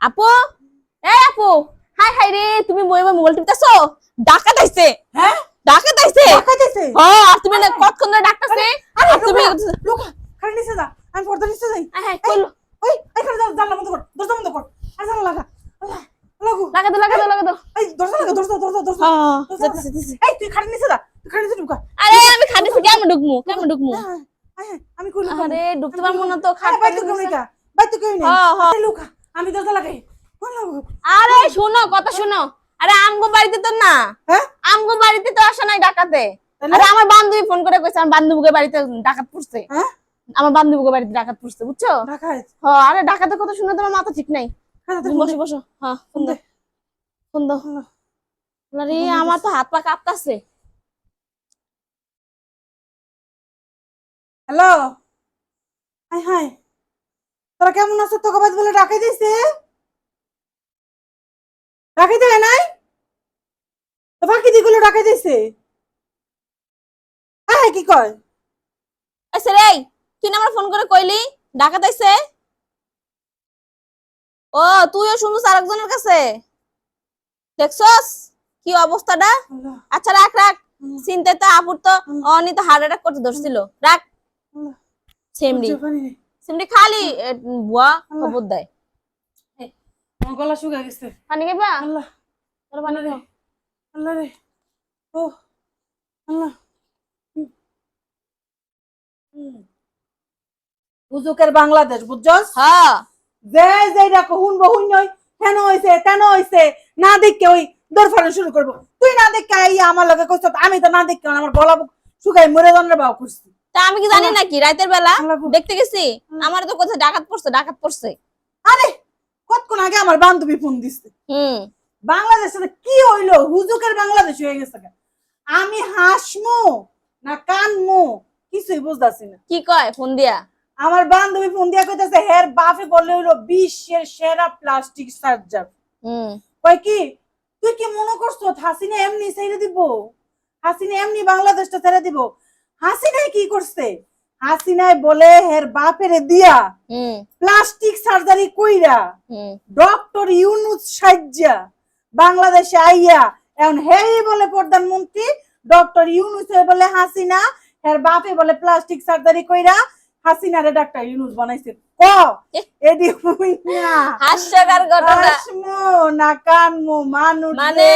আপু? এই আপু! হাই হাই রে তুমি মই বই মোবাইল টিপতেছো? ডাকাত আইছে। হ্যাঁ? ডাকাত আইছে? দেখাইতেছে হ্যাঁ আর তুমি না কতক্ষণ ধরে ডাকতাছে? আরে তুমি লোক খালি নিচে যা আমি পর্দা নিচে যাই। হ্যাঁ কইলো ওই এখানে যা জানলা বন্ধ কর দরজা বন্ধ কর। আর জানলা লাগা লাগু লাগা। দাও লাগা দাও লাগা দাও এই দরজা লাগা দরজা দরজা দরজা। হ্যাঁ। এই তুই খালি নিচে যা তুই খালি নিচে ঢুকা। আরে আমি খাদিছি কেমন ঢুকমু? কেমন ঢুকমু? হ্যাঁ, হ্যাঁ, আমি কই লুকাবো? আরে ঢুকতে পারব না তো খাট আরে বাইরে তো কেউ নেই কা? বাইরে তো কেউ নেই। হ্যাঁ, হ্যাঁ। এই লুকা, আমি দরজা লাগাই আরে শোনো কথা শোনো। আরে আমগো বাড়িতে তো না। হ্যাঁ? আমগো বাড়িতে তো আসা নাই ডাকাতে। আরে আমার বান্ধবী ফোন করে কইছে আমার বান্ধবীকে বাড়িতে ডাকাত পড়ছে। হ্যাঁ? আমার বান্ধবীকে বাড়িতে ডাকাত পড়ছে বুঝছ? ঢাকায় হ্যাঁ আরে ডাকাতের কথা শুনে তোমার মাথা ঠিক নাই। খাজা বসো বসো। হ্যাঁ ফোন দাও। ফোন দাও। আরে আমার তো হাত পা কাঁপতাছে। হ্যালো। High high. তোরা কেমন আছো? তোকে বাদ বলে ডাকাই দিছে ডাকাই দেয় নাই? বাকি দিগুলো ডাকাই দিছে হ্যাঁ কি কয়? আচ্ছা রে তুই না আমার ফোন করে কইলি ডাকাত আইছে? ও তুইও শুনছিস আরেকজনের কাছে? দেখছস কি অবস্থাটা? আচ্ছা রাখ রাখ। চিন্তায় তো আপুর তো অনি তো হার্ট অ্যাটাক করতে ধরছিল। রাখ। আল্লাহ, সেমডি খালি বুয়া খবর দেয়। গলা শুকা গেছে। পানি খাইবা? আল্লাহ পানি খাও। আল্লাহ রে। ও আল্লাহ। হুজুকের বাংলাদেশ বুঝছস? হ্যাঁ। যে যেটা কহুন বহুন নই কেন হইছে কেন হইছে না দেখকে ওই ফাড়ানো শুরু করব। তুই না দেখকে আই আমার লগে কইছ আমি তো না দেখকে আমার গলা শুকাই মরে জানরে বাও করছি। তা আমি কি জানি নাকি রাতের বেলা দেখতে গেছি আমার তো কোথায় ডাকাত পড়ছে ডাকাত পড়ছে। আরে কতক্ষণ আগে আমার বান্ধবী ফোন দিছে। হুম। বাংলাদেশে কি হইল? হুজুকের বাংলাদেশ হয়ে গেছে। আমি হাসমু না কানমু কিছুই বুঝতাছি না। কি কয় ফোন দিয়া? আমার বান্ধবী ফোন দিয়া কইতাছে হের বাপে বললে হইল বিশ্বের সেরা প্লাস্টিক সার্জার হুম। কয় কি তুই কি মনে করছ হাসিনা এমনি ছেড়ে দিব? হাসিনা এমনি বাংলাদেশটা ছেড়ে দিব? হাসিনায় কি করছে? হাসিনায় বলে হের বাপেরে দিয়া প্লাস্টিক সার্জারি কইরা ডক্টর ইউনুস সাজ্জা বাংলাদেশে আইয়া এখন হেই বলে প্রধানমন্ত্রী ডক্টর ইউনুস বলে হাসিনা হের বাপে বলে প্লাস্টিক সার্জারি কইরা হাসিনারে ডাক্তার ইউনুস বানাইছে। ক? এডি হই না। হাস্যকর ঘটনা। না কানমু মানুষ মানে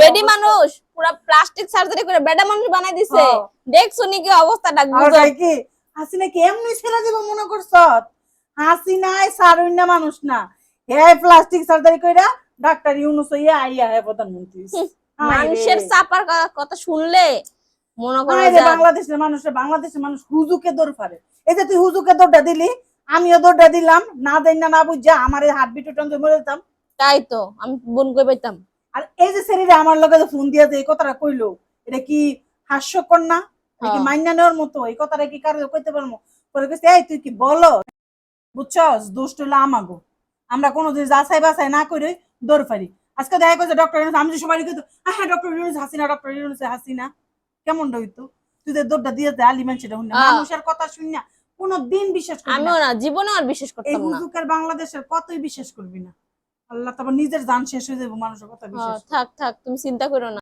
বেডি। মানুষ পুরা প্লাস্টিক সার্জারি করে বেডা মানুষ বানাই দিছে। দেখছ নি কি অবস্থাটা বুঝো। কি? হাসিনা কি এমনি দিব মনে করছ হাসিনায় সারুই না মানুষ না। হে প্লাস্টিক সার্জারি কইরা ডাক্তার ইউনুস হইয়া আইয়া হে প্রধানমন্ত্রী। মানুষের চাপার কথা শুনলে মনে করো যে- বাংলাদেশের মানুষের বাংলাদেশের মানুষ হুজুকে দৌড় পারে এই যে তুই হুজুকে দৌড়টা দিলি আমিও দৌড়টা দিলাম না দেন না না বুঝা আমার এই হাত মরে যেতাম। তাই তো আমি বোন কই পাইতাম। আর এই যে শরীরে আমার লগে যে ফোন দিয়ে যে এই কথাটা কইলো এটা কি হাস্যকর না? এটা কি হ্যাঁ। মাইনা নেওয়ার মতো? এই কথাটা কি কারও কইতে পারব? পরে কইছে এই তুই কি বলো? বুঝছস? দোষটা হলো আমাগো। আমরা কোনো দিন যাচাই বাছাই না করে দৌড় পারি আজকে দেখা করছে ডক্টর আমি সবাই কিন্তু হ্যাঁ ডক্টর হাসিনা ডক্টর হাসিনা। কেমন হইতো? তুই তো দৌড়টা দিয়ে দে আলি মানুষটা হুন। মানুষের কথা শুন না। কোনো দিন বিশ্বাস করবি আমিও না। জীবনে আর বিশ্বাস এই করতাম না। হুজুকের বাংলাদেশের কতই বিশ্বাস করবি না। আল্লাহ তারপর নিজের জান শেষ হয়ে যাবে মানুষের কথা বিশ্বাস থাক থাক তুমি চিন্তা করো না।